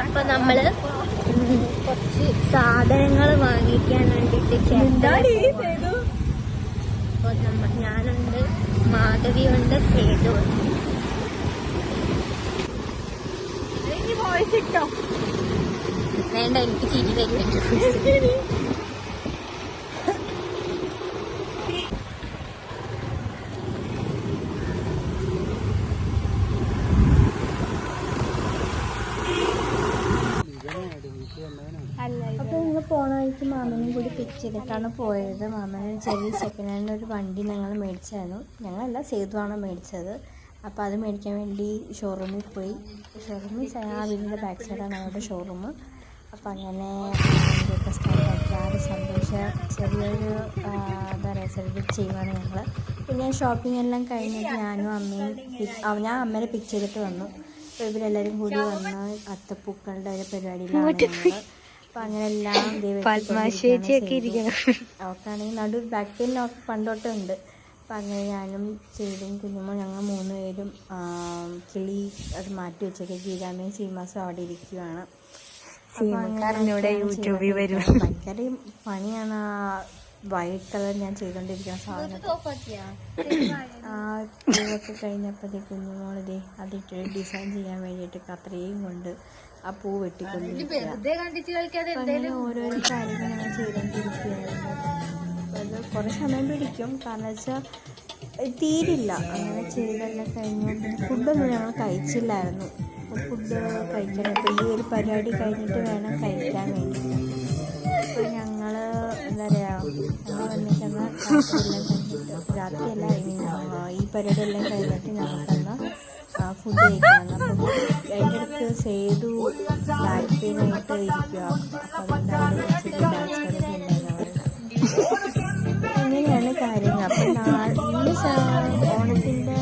അപ്പൊ നമ്മൾ കുറച്ച് സാധനങ്ങൾ വാങ്ങിക്കാൻ വേണ്ടിട്ട് അപ്പൊ മാധവി ഞാനുണ്ട് സേതു ഉണ്ട്. വേണ്ട എനിക്ക് ചിരി വരും അപ്പൊ നിങ്ങൾ പോണ വഴിക്ക് മാമനും കൂടി പിക്ക് ചെയ്തിട്ടാണ് പോയത്. മാമന് ചെറിയ സെക്കൻഡ് ഹാൻഡ് ഒരു വണ്ടി ഞങ്ങൾ മേടിച്ചായിരുന്നു. ഞങ്ങളല്ല സേതുവാണ് മേടിച്ചത്. അപ്പോൾ അത് മേടിക്കാൻ വേണ്ടി ഷോറൂമിൽ പോയി. ഷോറൂമിൽ ആ വീടിന്റെ ബാക്ക് സൈഡാണ് അവരുടെ ഷോറൂം അപ്പോൾ അങ്ങനെ ഒരു സന്തോഷം ചെറിയൊരു എന്താ പറയുക സെലിബ്രേറ്റ് ചെയ്യുവാണ് ഞങ്ങൾ പിന്നെ ഷോപ്പിംഗ് എല്ലാം കഴിഞ്ഞിട്ട് ഞാനും അമ്മയും ഞാൻ അമ്മേനെ പിക്ക് ചെയ്തിട്ട് വന്നു. അപ്പോൾ ഇവരെല്ലാവരും കൂടി വന്ന് അത്തപ്പൂക്കളുടെ ഒരു പരിപാടിയിലാണ് അങ്ങനെ എല്ലാം അവൾക്കാണെങ്കിൽ നടു ബാക്ക് പെയിനൊക്കെ പണ്ടോട്ടേ ഉണ്ട്. അപ്പം അങ്ങനെ ഞാനും ചെയ്തും കുഞ്ഞുമ്പോൾ ഞങ്ങൾ മൂന്ന് പേരും കിളി അത് മാറ്റി വെച്ചൊക്കെ ഗീതാമയും സീമാസും അവിടെ അപ്പൊ വരും ഭയങ്കര പണിയാണ് വൈറ്റ് കളർ ഞാൻ ചെയ്തുകൊണ്ടിരിക്കുന്ന സാധനം. ആ പൂവൊക്കെ കഴിഞ്ഞപ്പോഴത്തേ കുഞ്ഞുമോളിതേ അതിട്ട് ഡിസൈൻ ചെയ്യാൻ വേണ്ടിയിട്ട് കത്രയും കൊണ്ട് ആ പൂ വെട്ടിക്കൊണ്ടിരിക്കുക അങ്ങനെ ഓരോരോ കാര്യങ്ങൾ ഞാൻ ചെയ്തുകൊണ്ടിരിക്കുകയായിരുന്നു അത് കുറേ സമയം പിടിക്കും. കാരണം വെച്ചാൽ തീരില്ല. അങ്ങനെ ചെയ്തെല്ലാം കഴിഞ്ഞു ഫുഡൊന്നും ഞങ്ങൾ കഴിച്ചില്ലായിരുന്നു. ഫുഡ് കഴിക്കണം ഈ ഒരു പരിപാടി കഴിഞ്ഞിട്ട് വേണം കഴിക്കാൻ വേണ്ടിയിട്ട്. രാത്രിയെല്ലാം കഴിഞ്ഞിട്ട് രാത്രിയല്ല mean, ഈ കഴിഞ്ഞിട്ട് ഞങ്ങൾക്കെന്നാ ഫുഡ് കഴിക്കണം അപ്പം അതിന്റെ അടുത്ത് സേതു ബാക്ക് പെയിൻ ആയിട്ട് ഇരിക്കുക അങ്ങനെയാണ് കാര്യങ്ങൾ. അപ്പം നാ- ഇന്ന് ഓണത്തിന്റെ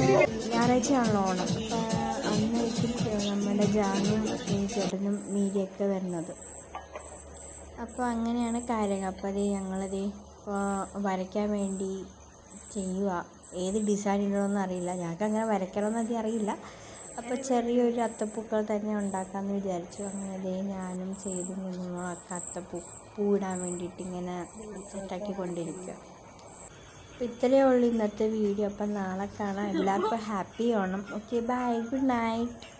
ഞായറാഴ്ചയാണല്ലോ ഓണം അപ്പം അന്നായിരിക്കും നമ്മുടെ ജാനും ചേട്ടനും മീരിയൊക്കെ വരുന്നത് അപ്പോൾ അങ്ങനെയാണ് കാര്യങ്ങൾ അപ്പോൾ അതേ ഞങ്ങളത് വരയ്ക്കാൻ വേണ്ടി ചെയ്യുക. ഏത് ഡിസൈൻ ഇടണമെന്ന് അറിയില്ല. ഞങ്ങൾക്ക് അങ്ങനെ വരയ്ക്കണമെന്നൊക്കെ അറിയില്ല. അപ്പോൾ ചെറിയൊരു അത്തപ്പൂക്കൾ തന്നെ ഉണ്ടാക്കാമെന്ന് വിചാരിച്ചു. അങ്ങനെ അതേ ഞാനും ചെയ്തു കുഞ്ഞുങ്ങളൊക്കെ അത്തപ്പൂ പൂടാൻ വേണ്ടിയിട്ട് ഇങ്ങനെ സെറ്റാക്കി കൊണ്ടിരിക്കുക. അപ്പോൾ ഇത്രയേ ഉള്ളൂ ഇന്നത്തെ വീഡിയോ അപ്പം നാളെ കാണാം. എല്ലാവർക്കും happy Onam okay bye good night